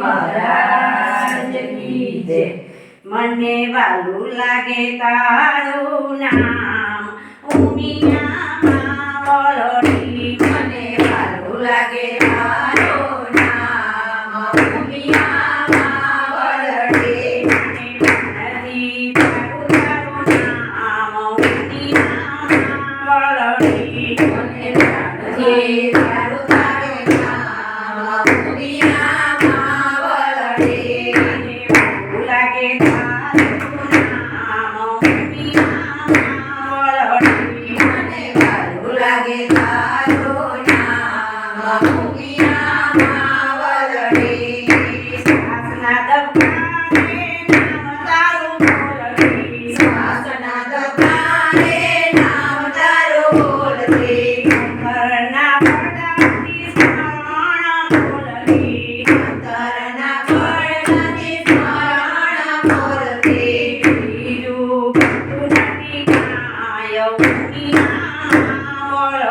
મહારાજ કી મને વાલું લાગે તારું નામ. ઉમિયા મને વાલું લાગે તારું નામ. ઉમિયા માવળોડી Bye.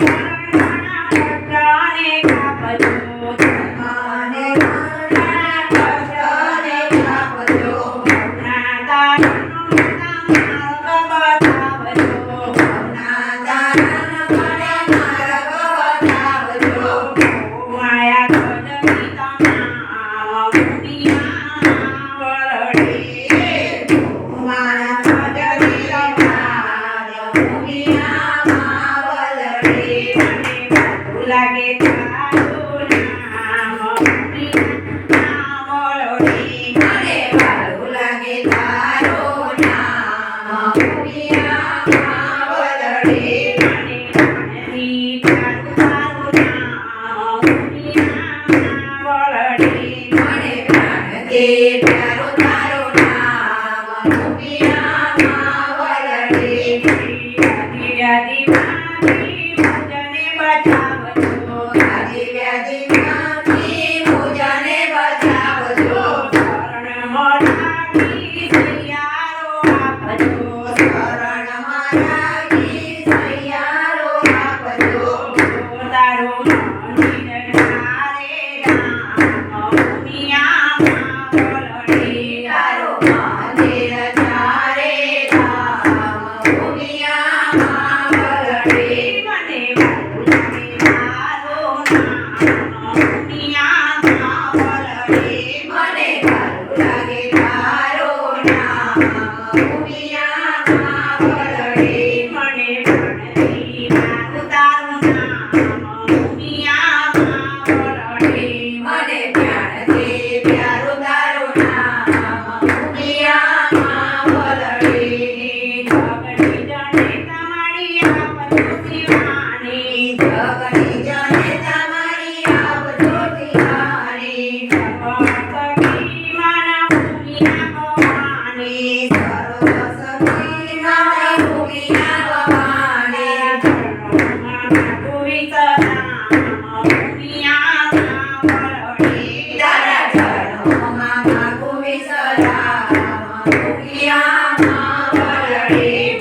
Bye. તારો તારો નામ મોતિયા familia Amém.